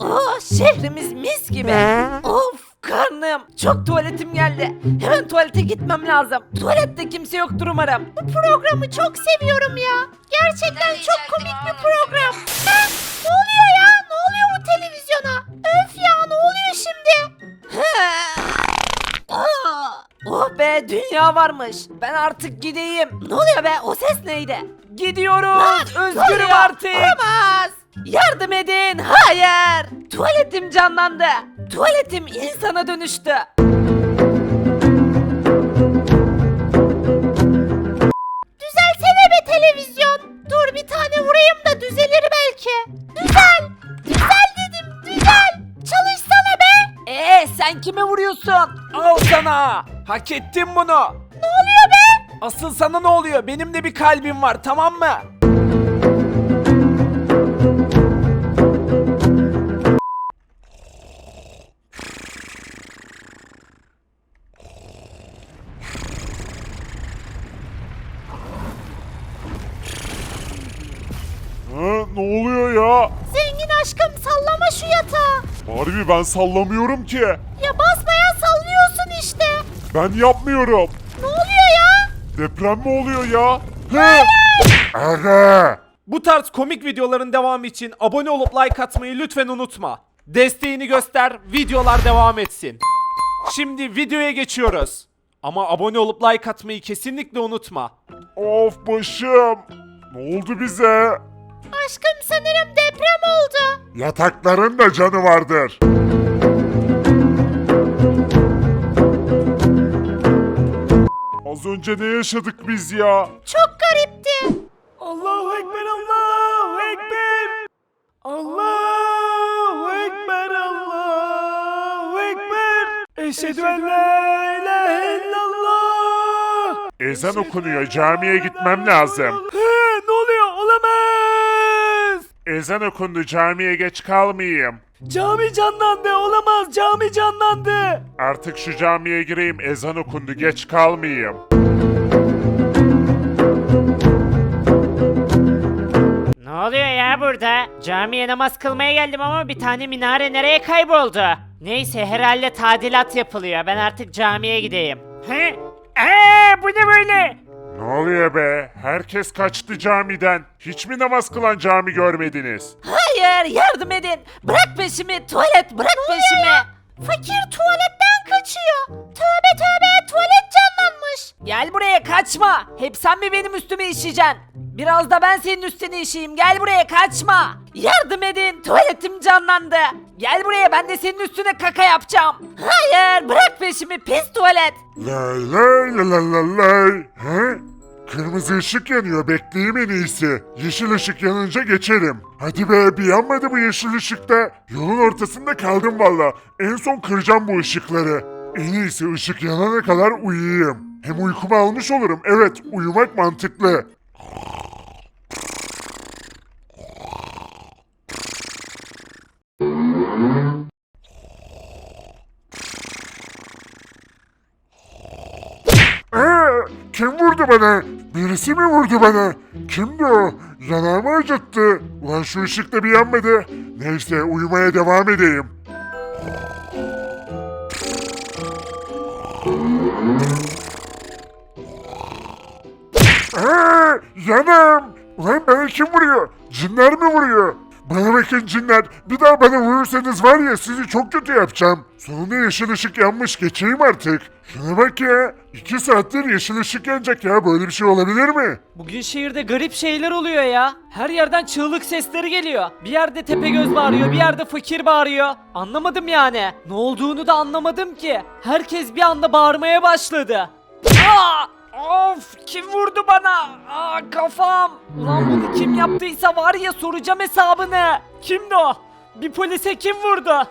Oh şehrimiz mis gibi. Of karnım. Çok tuvaletim geldi. Hemen tuvalete gitmem lazım. Tuvalette kimse yoktur umarım. Bu programı çok seviyorum ya. Gerçekten çok komik bir program. Ha? Ne oluyor ya? Ne oluyor bu televizyona? Öf ya ne oluyor şimdi? Aa, Oh be dünya varmış. Ben artık gideyim. Ne oluyor be o ses neydi? Gidiyoruz. Özgürüm artık. Olamaz. Yardım edin. Hayır. Tuvaletim canlandı. Tuvaletim insana dönüştü. Düzelsene be televizyon. Dur bir tane vurayım da düzelir belki. Düzel. Düzel dedim düzel. Çalışsana be. Ee sen kime vuruyorsun? Al sana. Hak ettin bunu. Ne oluyor be? Asıl sana ne oluyor? Benim de bir kalbim var tamam mı? Sallama şu yatağı. Harbi ben sallamıyorum ki. Ya basmaya sallıyorsun işte. Ben yapmıyorum. Ne oluyor ya? Deprem mi oluyor ya? He? Bu tarz komik videoların devamı için abone olup like atmayı lütfen unutma. Desteğini göster, videolar devam etsin. Şimdi videoya geçiyoruz. Ama abone olup like atmayı kesinlikle unutma. Of başım. Ne oldu bize? Aşkım sanırım deprem oldu. Yatakların da canı vardır. Az önce ne yaşadık biz ya? Çok garipti. Allahu Ekber, Allahu Ekber. Allahu Ekber, Allahu Ekber. Eşhedü en la ilahe illallah. Ezan okunuyor camiye gitmem lazım. He, ne oluyor? Olamaz. Ezan okundu camiye geç kalmayayım. Cami canlandı. Olamaz. Cami canlandı. Artık şu camiye gireyim ezan okundu geç kalmayayım. Ne oluyor ya burada? Camiye namaz kılmaya geldim ama bir tane minare nereye kayboldu? Neyse herhalde tadilat yapılıyor. Ben artık camiye gideyim. He? Eee bu ne böyle? Ne oluyor be? Herkes kaçtı camiden. Hiç mi namaz kılan cami görmediniz? Hayır yardım edin. Bırak peşimi tuvalet bırak peşimi. Fakir tuvaletten kaçıyor. Tövbe tövbe tuvalet canlanmış. Gel buraya kaçma. Hep sen mi benim üstüme işeyeceksin? Biraz da ben senin üstüne işeyeyim. Gel buraya kaçma. Yardım edin. Tuvaletim canlandı. Gel buraya ben de senin üstüne kaka yapacağım. Hayır bırak peşimi pis tuvalet. Lay lay lay lay lay lay. Kırmızı ışık yanıyor bekleyeyim en iyisi. Yeşil ışık yanınca geçerim. Hadi be bir yanmadı bu yeşil ışıkta. Yolun ortasında kaldım valla. En son kıracağım bu ışıkları. En iyisi ışık yanana kadar uyuyayım. Hem uykumu almış olurum. Evet uyumak mantıklı. Ee, kim vurdu bana? Birisi mi vurdu bana? Kimdi o? Yanağımı acıttı. Ulan şu ışık da bir yanmadı. Neyse uyumaya devam edeyim. Aa, yanım. Ulan bana kim vuruyor? Cinler mi vuruyor? Bana bakın cinler. Bir daha bana vurursanız var ya sizi çok kötü yapacağım. Sonunda yeşil ışık yanmış geçeyim artık. Şuna bak ya. iki saattir yeşil ışık yanacak ya. Böyle bir şey olabilir mi? Bugün şehirde garip şeyler oluyor ya. Her yerden çığlık sesleri geliyor. Bir yerde Tepegöz bağırıyor, bir yerde fakir bağırıyor. Anlamadım yani. Ne olduğunu da anlamadım ki. Herkes bir anda bağırmaya başladı. Aa! Of! Kim vurdu bana? Aa, kafam! Ulan bunu kim yaptıysa var ya soracağım hesabını. Kimdi o? Bir polise kim vurdu?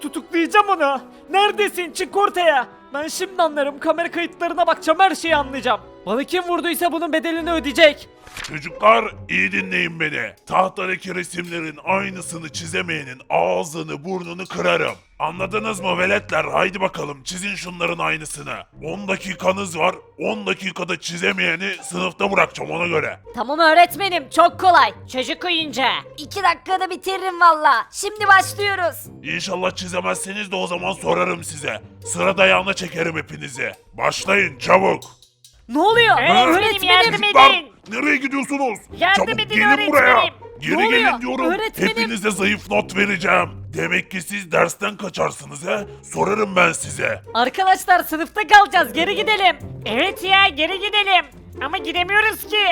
Tutuklayacağım onu. Neredesin? Çık ortaya. Ben şimdi anlarım. Kamera kayıtlarına bakacağım. Her şeyi anlayacağım. Bana kim vurduysa bunun bedelini ödeyecek. Çocuklar iyi dinleyin beni. Tahtadaki resimlerin aynısını çizemeyenin ağzını burnunu kırarım. Anladınız mı veletler? Haydi bakalım çizin şunların aynısını. 10 dakikanız var. 10 dakikada çizemeyeni sınıfta bırakacağım ona göre. Tamam öğretmenim çok kolay. Çocuk oyuncağı. İki dakikada bitiririm valla. Şimdi başlıyoruz. İnşallah çizemezseniz de o zaman sorarım size. Sıra dayağına çekerim hepinizi. Başlayın çabuk. Ne oluyor? Öğretmenim yardım Çocuklar edin. nereye gidiyorsunuz? Yardım Çabuk edin gelin öğretmenim. buraya. Ne Geri oluyor? gelin diyorum. Öğretmenim. Hepinize zayıf not vereceğim. Demek ki siz dersten kaçarsınız he? Sorarım ben size. Arkadaşlar sınıfta kalacağız geri gidelim. Evet ya geri gidelim. Ama gidemiyoruz ki.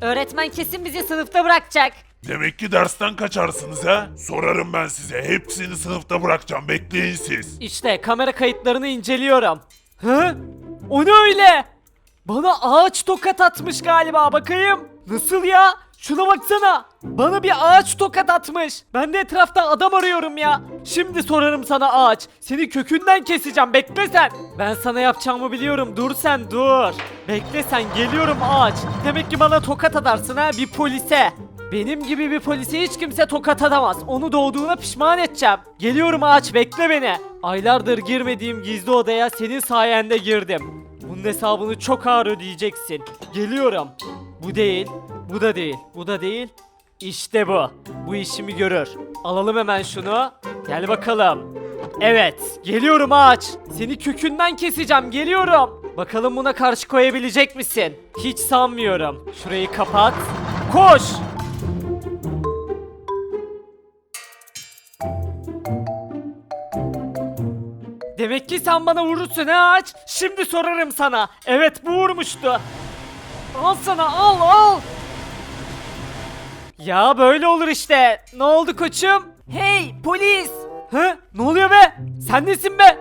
Öğretmen kesin bizi sınıfta bırakacak. Demek ki dersten kaçarsınız he? Sorarım ben size. Hepsini sınıfta bırakacağım. Bekleyin siz. İşte kamera kayıtlarını inceliyorum. Hı? O ne öyle? Bana ağaç tokat atmış galiba bakayım. Nasıl ya? Şuna baksana. Bana bir ağaç tokat atmış. Ben de etrafta adam arıyorum ya. Şimdi sorarım sana ağaç. Seni kökünden keseceğim. Bekle sen. Ben sana yapacağımı biliyorum. Dur sen dur. Bekle sen geliyorum ağaç. Demek ki bana tokat atarsın ha bir polise. Benim gibi bir polise hiç kimse tokat atamaz. Onu doğduğuna pişman edeceğim. Geliyorum ağaç bekle beni. Aylardır girmediğim gizli odaya senin sayende girdim. Bunun hesabını çok ağır ödeyeceksin. Geliyorum. Bu değil, bu da değil, bu da değil. İşte bu. Bu işimi görür. Alalım hemen şunu. Gel bakalım. Evet, geliyorum ağaç. Seni kökünden keseceğim, geliyorum. Bakalım buna karşı koyabilecek misin? Hiç sanmıyorum. Şurayı kapat. Koş! Demek ki sen bana vurursun ha ağaç. Şimdi sorarım sana. Evet bu vurmuştu. Al sana al al. Ya böyle olur işte. Ne oldu koçum? Hey polis. Hı? Ne oluyor be? Sen nesin be?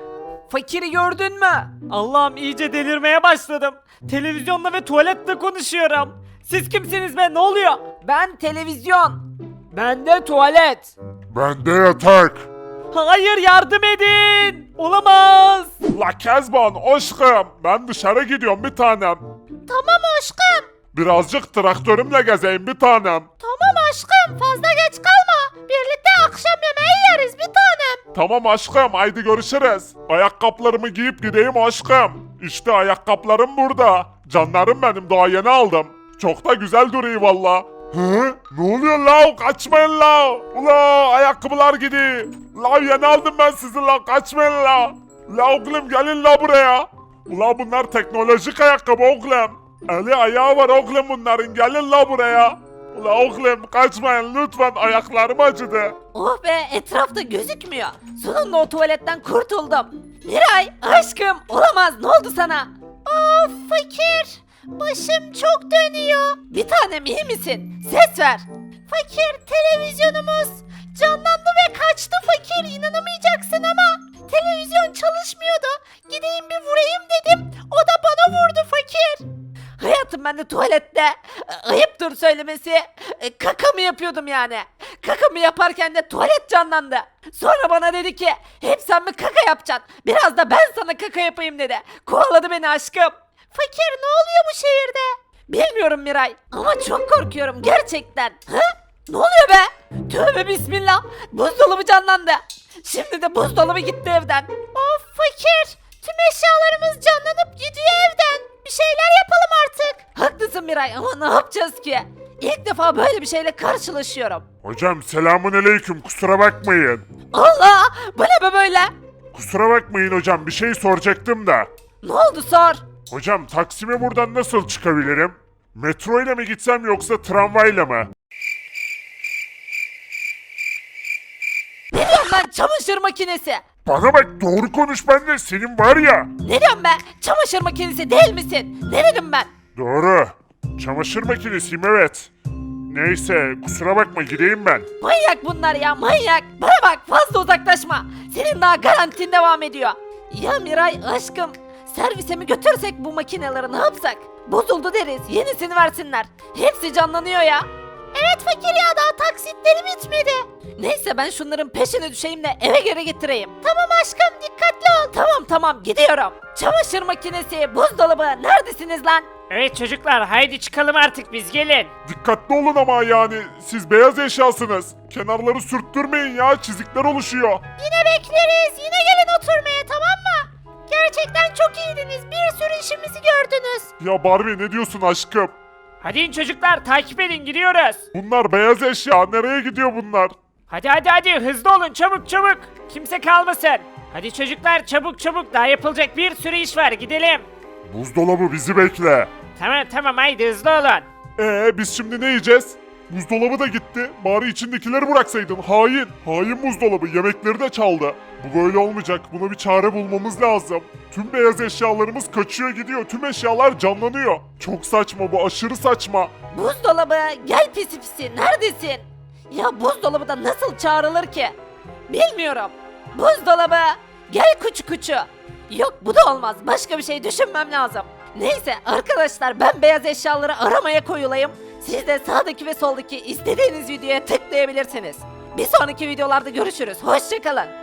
Fakiri gördün mü? Allah'ım iyice delirmeye başladım. Televizyonla ve tuvaletle konuşuyorum. Siz kimsiniz be? Ne oluyor? Ben televizyon. Ben de tuvalet. Bende yatak. Hayır yardım edin. Olamaz. La Kezban aşkım ben dışarı gidiyorum bir tanem. Tamam aşkım. Birazcık traktörümle gezeyim bir tanem. Tamam aşkım fazla geç kalma. Birlikte akşam yemeği yeriz bir tanem. Tamam aşkım haydi görüşürüz. Ayakkabılarımı giyip gideyim aşkım. İşte ayakkabılarım burada. Canlarım benim daha yeni aldım. Çok da güzel duruyor valla. Hı? Ne oluyor la? Kaçmayın la. Ula ayakkabılar gidiyor. La yeni aldım ben sizi la. Kaçmayın la. La oğlum gelin la buraya. Ula bunlar teknolojik ayakkabı oğlum. Eli ayağı var oğlum bunların. Gelin la buraya. Ula oğlum kaçmayın lütfen ayaklarım acıdı. Oh be etrafta gözükmüyor. Sonunda o tuvaletten kurtuldum. Miray aşkım olamaz ne oldu sana? Of fakir. Başım çok dönüyor. Bir tanem iyi misin? Ses ver. Fakir televizyonumuz canlandı ve kaçtı fakir inanamayacaksın ama televizyon çalışmıyordu. Gideyim bir vurayım dedim. O da bana vurdu fakir. Hayatım ben de tuvalette e, ayıptır söylemesi e, kakamı yapıyordum yani. Kakamı yaparken de tuvalet canlandı. Sonra bana dedi ki hep sen mi kaka yapacaksın? Biraz da ben sana kaka yapayım dedi. Kovaladı beni aşkım. Fakir ne oluyor bu şehirde? Bilmiyorum Miray ama çok korkuyorum gerçekten. Hı? Ne oluyor be? Tövbe bismillah. Buzdolabı canlandı. Şimdi de buzdolabı gitti evden. Of fakir. Tüm eşyalarımız canlanıp gidiyor evden. Bir şeyler yapalım artık. Haklısın Miray ama ne yapacağız ki? İlk defa böyle bir şeyle karşılaşıyorum. Hocam selamun aleyküm kusura bakmayın. Allah! Bu ne be böyle? Kusura bakmayın hocam bir şey soracaktım da. Ne oldu sor. Hocam Taksim'e buradan nasıl çıkabilirim? Metro ile mi gitsem yoksa tramvayla mı? Ne diyorsun lan çamaşır makinesi? Bana bak doğru konuş benimle senin var ya. Ne diyorsun be? Çamaşır makinesi değil misin? Ne dedim ben? Doğru. Çamaşır makinesiyim evet. Neyse kusura bakma gideyim ben. Manyak bunlar ya manyak. Bana bak fazla uzaklaşma. Senin daha garantin devam ediyor. Ya Miray aşkım servise mi götürsek bu makineleri ne yapsak? Bozuldu deriz yenisini versinler. Hepsi canlanıyor ya. Evet fakir ya daha taksitleri bitmedi. Neyse ben şunların peşine düşeyim de eve geri getireyim. Tamam aşkım dikkatli ol. Tamam tamam gidiyorum. Çamaşır makinesi, buzdolabı neredesiniz lan? Evet çocuklar haydi çıkalım artık biz gelin. Dikkatli olun ama yani siz beyaz eşyasınız. Kenarları sürttürmeyin ya çizikler oluşuyor. Yine bekleriz. Yine gelin oturmaya tamam mı? Gerçekten çok iyiydiniz. Bir sürü işimizi gördünüz. Ya Barbie ne diyorsun aşkım? Hadi in çocuklar takip edin gidiyoruz. Bunlar beyaz eşya nereye gidiyor bunlar? Hadi hadi hadi hızlı olun çabuk çabuk. Kimse kalmasın. Hadi çocuklar çabuk çabuk daha yapılacak bir sürü iş var gidelim. Buzdolabı bizi bekle. Tamam tamam haydi hızlı olun. Ee biz şimdi ne yiyeceğiz? Buzdolabı da gitti. Bari içindekileri bıraksaydın. Hain. Hain buzdolabı. Yemekleri de çaldı. Bu böyle olmayacak. Buna bir çare bulmamız lazım. Tüm beyaz eşyalarımız kaçıyor gidiyor. Tüm eşyalar canlanıyor. Çok saçma bu. Aşırı saçma. Buzdolabı gel pisi pisi neredesin? Ya buzdolabı da nasıl çağrılır ki? Bilmiyorum. Buzdolabı gel kuçu kuçu. Yok bu da olmaz. Başka bir şey düşünmem lazım. Neyse arkadaşlar ben beyaz eşyaları aramaya koyulayım. Siz de sağdaki ve soldaki istediğiniz videoya tıklayabilirsiniz. Bir sonraki videolarda görüşürüz. Hoşçakalın.